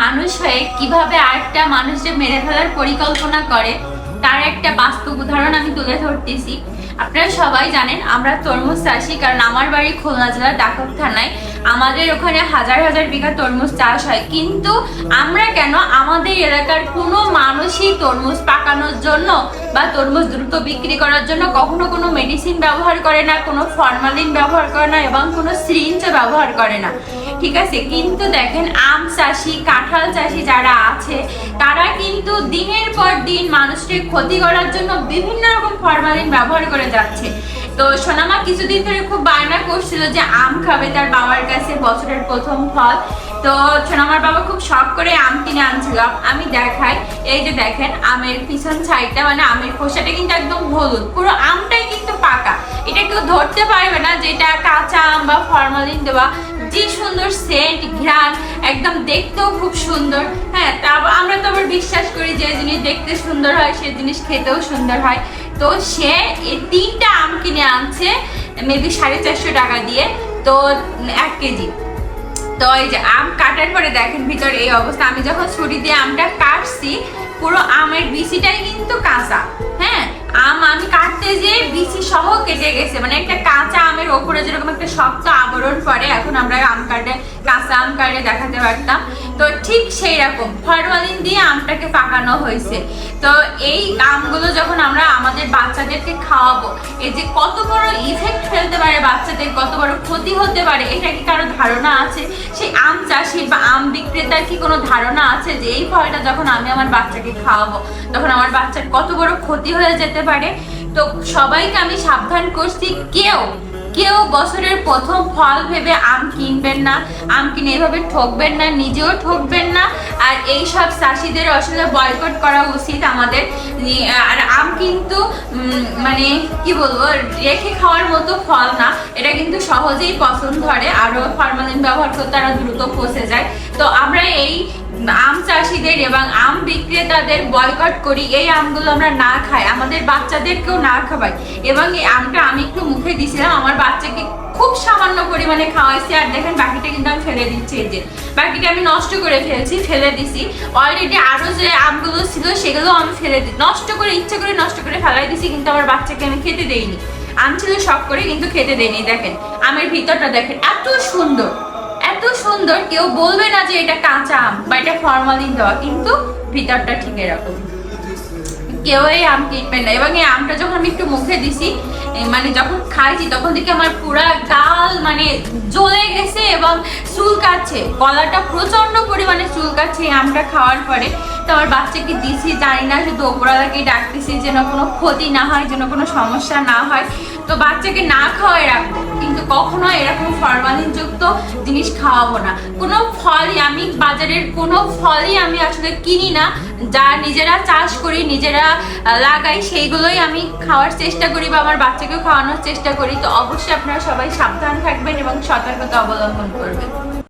মানুষ হয়ে কীভাবে আরেকটা মানুষকে মেরে ফেলার পরিকল্পনা করে, তার একটা বাস্তব উদাহরণ আমি তুলে ধরতেছি। আপনারা সবাই জানেন, আমরা তরমুজ চাষি, কারণ আমার বাড়ি খুলনা জেলার ডাকব থানায়। আমাদের ওখানে হাজার হাজার বিঘা তরমুজ চাষ হয়। কিন্তু আমরা কেন আমাদের এলাকার কোনো মানুষই তরমুজ পাকানোর জন্য বা তরমুজ দ্রুত বিক্রি করার জন্য কখনো কোনো মেডিসিন ব্যবহার করে না, কোনো ফরমালিন ব্যবহার করে না এবং কোনো সিরিঞ্জও ব্যবহার করে না। ঠিক আছে? কিন্তু দেখেন আম চাষি, কাঁঠাল চাষি যারা আছে, তারা কিন্তু দিনের পর দিন মানুষকে ক্ষতি করার জন্য বিভিন্ন রকম ফরমালিন ব্যবহার করে যাচ্ছে। তো সোনামা কিছুদিন ধরে খুব বায়না করছিল যে আম খাবে তার বাবার কাছে বছরের প্রথম ফল। তো সোনামার বাবা খুব শখ করে আম কিনে আনছিল। আমি দেখাই, এই যে দেখেন, আমের পিছন সাইডটা মানে আমের খোসাটা কিন্তু একদম হলুদ। পুরো আমটাই কিন্তু পাকা। এটা কেউ ধরতে পারবে না যে এটা কাঁচা আম বা ফরমালিন দেওয়া। যে সুন্দর সেন্ট ঘ্রাণ একদম দেখতেও খুব সুন্দর। হ্যাঁ তা আমরা তো আবার বিশ্বাস করি যে জিনিস দেখতে সুন্দর হয়, সে জিনিস খেতেও সুন্দর হয়। তো সে এই তিনটা আম কিনে আনছে মেবি সাড়ে চারশো টাকা দিয়ে, তো এক কেজি। তো এই যে আম কাটার পরে দেখেন ভিতরে এই অবস্থা। আমি যখন ছুরি দিয়ে আমটা কাটছি, পুরো আমের বিচিটাই কিন্তু কাঁচা। কাটতে যে বিচি সহ কেটে গেছে মানে একটা কাঁচা আমের ওপরে যেরকম একটা শক্ত আবরণ পড়ে, এখন আমরা আম কাটে, কাঁচা আম কাটে দেখাতে পারতাম। তো ঠিক সেই রকম ফরমালিন দিয়ে আমটাকে পাকানো হয়েছে। তো এই আমগুলো যখন আমরা আমাদের বাচ্চাদেরকে খাওয়াবো, এই যে কত বড় ইফেক্ট ফেলতে পারে বাচ্চাদের, কত বড় ক্ষতি হতে পারে, এটা কি কারও ধারণা আছে? সেই আম চাষির বা আম বিক্রেতার কি কোনো ধারণা আছে যে এই ফলটা যখন আমি আমার বাচ্চাকে খাওয়াবো, তখন আমার বাচ্চার কত বড় ক্ষতি হয়ে যেতে পারে? তো সবাইকে আমি সাবধান করছি। কেউ কেউ বছরের প্রথম ফল ভেবে আম কিনবেন না, আম কিনে এভাবে ঠকবেন না, নিজেও ঠকবেন না। আর এই সব চাষিদের আসলে বয়কট করা উচিত আমাদের। আর আম কিন্তু মানে কি বলব, রেখে খাওয়ার মতো ফল না। এটা কিন্তু সহজেই পছন্দ ধরে, আরও ফরমালিন ব্যবহার করতে তারা দ্রুত পচে যায়। তো আমরা এই আম চাষিদের এবং আম বিক্রেতাদের বয়কট করি, এই আমগুলো আমরা না খাই। আমাদের বাচ্চাদেরকেও না খাওয়াই এবং এই আমটা আমি একটু মুখে দিছিলাম আমার বাচ্চাকে খুব সামান্য পরিমাণে খাওয়াইছি। আর দেখেন, বাকিটা কিন্তু আমি ফেলে দিচ্ছি যে। বাকিটা আমি নষ্ট করে ফেলছি, ফেলে দিছি। অলরেডি আরও যে আমগুলো ছিল, সেগুলো আমি ফেলে দিই নষ্ট করে, ইচ্ছে করে নষ্ট করে ফেলাই দিছি, কিন্তু আমার বাচ্চাকে আমি খেতে দেইনি। আম ছিল শখ করে, কিন্তু খেতে দেইনি, দেখেন। আমের ভিতরটা দেখেন, এত সুন্দর। সুন্দর, কেউ বলবে না যে এটা কাঁচা আম বা এটা ফরমালিন দেওয়া, কিন্তু ভিতরটা ঠিক এরকম। কেউ এই আম কিনবেন না। এবং এই আমটা যখন আমি একটু মুখে দিছি মানে যখন খাইছি, তখন দেখি আমার পুরা গাল মানে জ্বলে গেছে এবং চুল কাচ্ছে গলাটা প্রচণ্ড পরিমাণে চুল কাচ্ছে এই আমটা খাওয়ার পরে। তো আমার বাচ্চাকে দিছি, জানি না, শুধু ওপরওয়ালাকে ডাকতেছি যেন কোনো ক্ষতি না হয়, যেন কোনো সমস্যা না হয়। তো বাচ্চাকে না খাওয়াই রাখব কিন্তু কখনো এরকম ফরমালিন যুক্ত জিনিস খাওয়াবো না। কোনো ফলই আমি বাজারের কোনো ফলই আমি আসলে কিনি না। যা নিজেরা চাষ করি, নিজেরা লাগাই, সেইগুলোই আমি খাওয়ার চেষ্টা করি বা আমার বাচ্চাকেও খাওয়ানোর চেষ্টা করি। তো অবশ্যই আপনারা সবাই সাবধান থাকবেন এবং সতর্কতা অবলম্বন করবেন।